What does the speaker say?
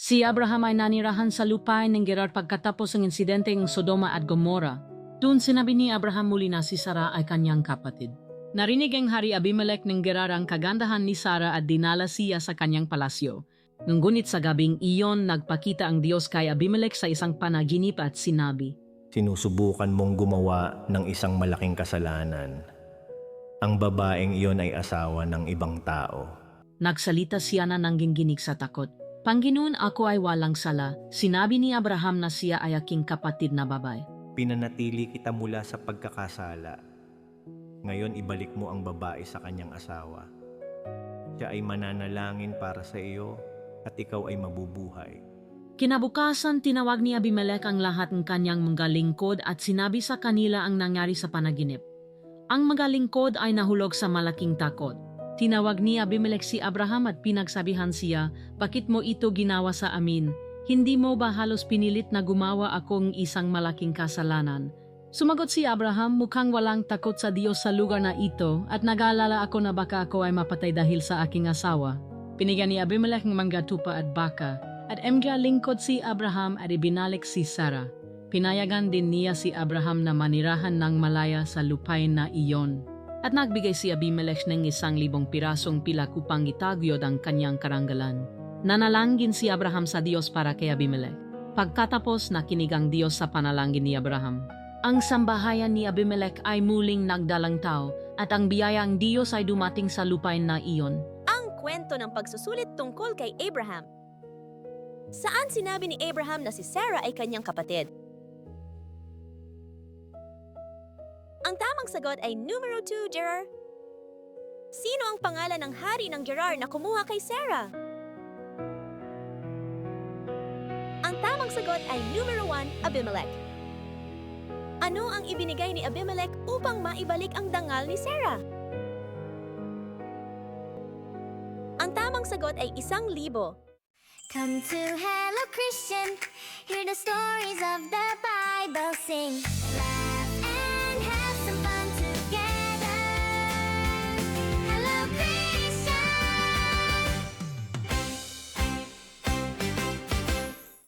Si Abraham ay nanirahan sa lupain ng Gerar pagkatapos ng insidente ng Sodoma at Gomorrah. Doon sinabi ni Abraham muli na si Sarah ay kanyang kapatid. Narinig ang hari Abimelech ng Gerar ang kagandahan ni Sarah at dinala siya sa kanyang palasyo. Ngunit sa gabing iyon, nagpakita ang Diyos kay Abimelech sa isang panaginip at sinabi, Sinusubukan mong gumawa ng isang malaking kasalanan. Ang babaeng iyon ay asawa ng ibang tao. Nagsalita siya na nangginginig sa takot. Panginoon ako ay walang sala. Sinabi ni Abraham na siya ay aking kapatid na babae. Pinanatili kita mula sa pagkakasala. Ngayon ibalik mo ang babae sa kanyang asawa. Siya ay mananalangin para sa iyo at ikaw ay mabubuhay. Kinabukasan tinawag ni Abimelech ang lahat ng kanyang mga lingkod at sinabi sa kanila ang nangyari sa panaginip. Ang mga lingkod ay nahulog sa malaking takot. Tinawag ni Abimelech si Abraham at pinagsabihan siya, Bakit mo ito ginawa sa amin? Hindi mo ba halos pinilit na gumawa akong isang malaking kasalanan? Sumagot si Abraham, mukhang walang takot sa Diyos sa lugar na ito at nag-aalala ako na baka ako ay mapatay dahil sa aking asawa. Pinigyan ni Abimelech ng mga tupa at baka at emga lingkod si Abraham at ibinalik si Sarah. Pinayagan din niya si Abraham na manirahan ng malaya sa lupain na iyon. At nagbigay si Abimelech ng isang libong pirasong pilak upang itagyod ang kanyang karanggalan. Nanalangin si Abraham sa Diyos para kay Abimelech. Pagkatapos nakinig ang Diyos sa panalangin ni Abraham. Ang sambahayan ni Abimelech ay muling nagdalang tao at ang biyayang Diyos ay dumating sa lupain na iyon. ang kwento ng pagsusulit tungkol kay Abraham. Saan sinabi ni Abraham na si Sarah ay kanyang kapatid? Ang tamang sagot ay numero 2, Gerar. Sino ang pangalan ng hari ng Gerar na kumuha kay Sarah? Ang tamang sagot ay numero 1, Abimelech. Ano ang ibinigay ni Abimelech upang maibalik ang dangal ni Sarah? Ang tamang sagot ay isang libo. Come to Hello Christian, hear the stories of the Bible sing.